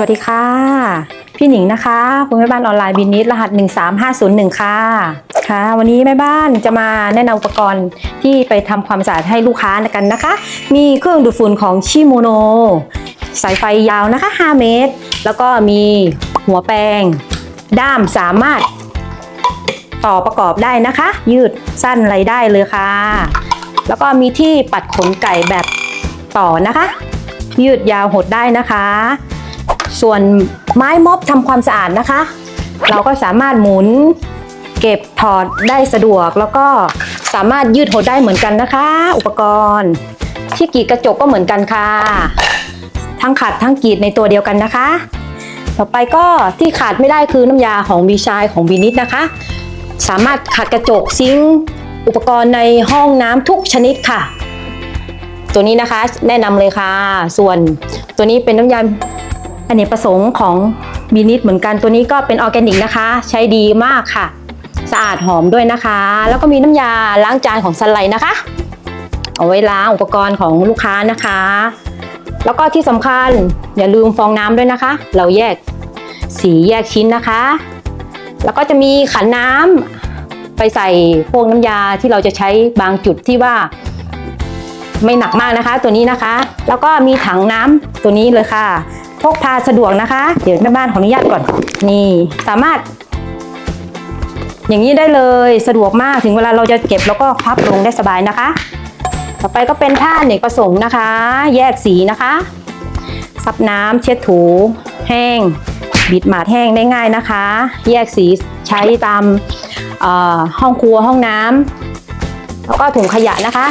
วัสดีค่ะ พี่หนิงนะคะคุณแม่บ้านออนไลน์บินนิดรหัส 13501 ค่ะค่ะ วันนี้แม่บ้านจะมาแนะนำอุปกรณ์ที่ไปทำความสะอาดให้ลูกค้ากันนะคะ มีเครื่องดูดฝุ่นของชิโมโน สายไฟยาวนะคะ 5 เมตร แล้วก็มีหัวแปรงด้ามสามารถต่อประกอบได้นะคะ ยืดสั้นอะไรได้เลยค่ะ แล้วก็มีที่ปัดขนไก่แบบต่อนะคะ ยืดยาวหดได้นะคะ ส่วนไม้ม็อบทำความสะอาดนะคะ เราก็สามารถหมุน เก็บถอดได้สะดวก แล้วก็สามารถยืดหดได้เหมือนกันนะคะ อุปกรณ์ที่กรีดกระจกก็เหมือนกันค่ะ ทั้งขัดทั้งกรีดในตัวเดียวกันนะคะ ต่อไปก็ที่ขาดไม่ได้คือน้ำยาของบีชายของบีนิดนะคะ สามารถขัดกระจกซิงอุปกรณ์ในห้องน้ำทุกชนิดค่ะ ตัวนี้นะคะแนะนำเลยค่ะ ส่วนตัวนี้เป็นน้ำยา อเนกประสงค์ของบีนิดเหมือนกันตัวนี้ก็เป็นออร์แกนิกนะคะ ใช้ดีมากค่ะ สะอาดหอมด้วยนะคะ แล้วก็มีน้ำยาล้างจานของสไลด์นะคะ เอาไว้ล้างอุปกรณ์ของลูกค้านะคะ แล้วก็ที่สำคัญอย่าลืมฟองน้ำด้วยนะคะ เราแยกสีแยกชิ้นนะคะ แล้วก็จะมีขันน้ำไปใส่พวกน้ำยาที่เราจะใช้บางจุดที่ว่าไม่หนักมากนะคะ ตัวนี้นะคะ แล้วก็มีถังน้ำตัวนี้เลยค่ะ พกพาสะดวกนะคะ เดี๋ยวแม่บ้านขออนุญาตก่อน นี่สามารถ อย่างนี้ได้เลยสะดวกมากถึงเวลาเราจะเก็บแล้วก็พับลงได้สบายนะคะ ต่อไปก็เป็นผ้าเนกประสงค์นะคะ แยกสีนะคะซับน้ำเช็ดถู แห้ง บิดหมาดแห้งได้ง่ายนะคะ แยกสีใช้ตามห้องครัวห้องน้ำแล้วก็ถุงขยะนะคะ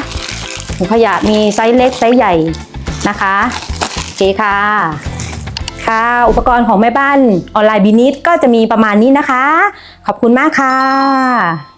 ถุงขยะมีไซส์เล็กไซส์ใหญ่นะคะโอเคค่ะ ค่ะ อุปกรณ์ของแม่บ้านออนไลน์บินิดก็จะมีประมาณนี้นะคะ ขอบคุณมากค่ะ